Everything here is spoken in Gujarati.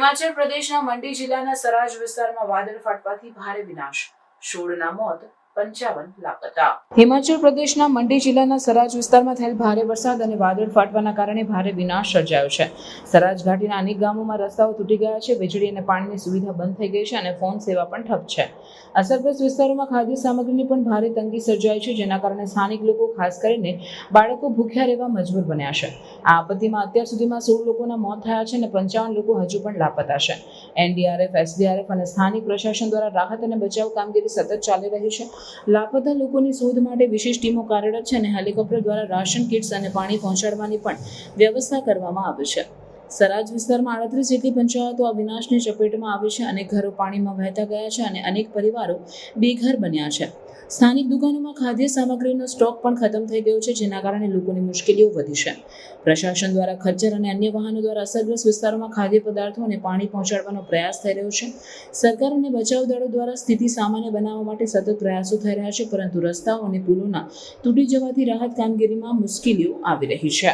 હિમાચલ પ્રદેશના મંડી જિલ્લાના સરાજ વિસ્તારમાં વાદળ ફાટવાથી ભારે વિનાશ. સોળના મોત પંચાવન લાપતા હિમાચલ પ્રદેશના મંડી જિલ્લાના સરાજ વિસ્તારમાં થયેલ ભારે વરસાદ અને વાદળ ફાટવાના કારણે ભારે વિનાશ સર્જાયો છે. સરાજ ઘાટીના અનેક ગામોમાં રસ્તાઓ તૂટી ગયા છે, વીજળી અને પાણીની સુવિધા બંધ થઈ ગઈ છે અને ફોન સેવા પણ ઠપ છે. અસરગ્રસ્ત વિસ્તારોમાં ખાદ્ય સામગ્રીની પણ ભારે તંગી સર્જાઈ છે, જેના કારણે સ્થાનિક લોકો, ખાસ કરીને બાળકો, ભૂખ્યા રહેવા મજબૂર બન્યા છે. આ આપત્તિમાં અત્યાર સુધીમાં સોળ લોકોના મોત થયા છે અને પંચાવન લોકો હજુ પણ લાપતા છે. એનડીઆરએફ, એસડીઆરએફ અને સ્થાનિક પ્રશાસન દ્વારા રાહત અને બચાવ કામગીરી સતત ચાલી રહી છે. લાપતા લોકોની શોધ માટે વિશેષ ટીમો કાર્યરત છે અને હેલિકોપ્ટર દ્વારા રાશન કિટ્સ અને પાણી પહોંચાડવાની પણ વ્યવસ્થા કરવામાં આવી છે. સરાજ વિસ્તારમાં આડત્રીસ જેટલી પંચાયતો આ વિનાશની ચપેટમાં આવી છે અનેક ઘરો પાણીમાં વહેતા ગયા છે અને અનેક પરિવારો બેઘર બન્યા છે. સ્થાનિક દુકાનોમાં ખાદ્ય સામગ્રીનો સ્ટોક પણ ખતમ થઈ ગયો છે, જેના કારણે લોકોની મુશ્કેલીઓ વધી છે. પ્રશાસન દ્વારા ખચ્ચર અને અન્ય વાહનો દ્વારા અસરગ્રસ્ત વિસ્તારોમાં ખાદ્ય પદાર્થો અને પાણી પહોંચાડવાનો પ્રયાસ થઈ રહ્યો છે. સરકાર અને બચાવ દળો દ્વારા સ્થિતિ સામાન્ય બનાવવા માટે સતત પ્રયાસો થઈ રહ્યા છે, પરંતુ રસ્તાઓ અને પુલોના તૂટી જવાથી રાહત કામગીરીમાં મુશ્કેલીઓ આવી રહી છે.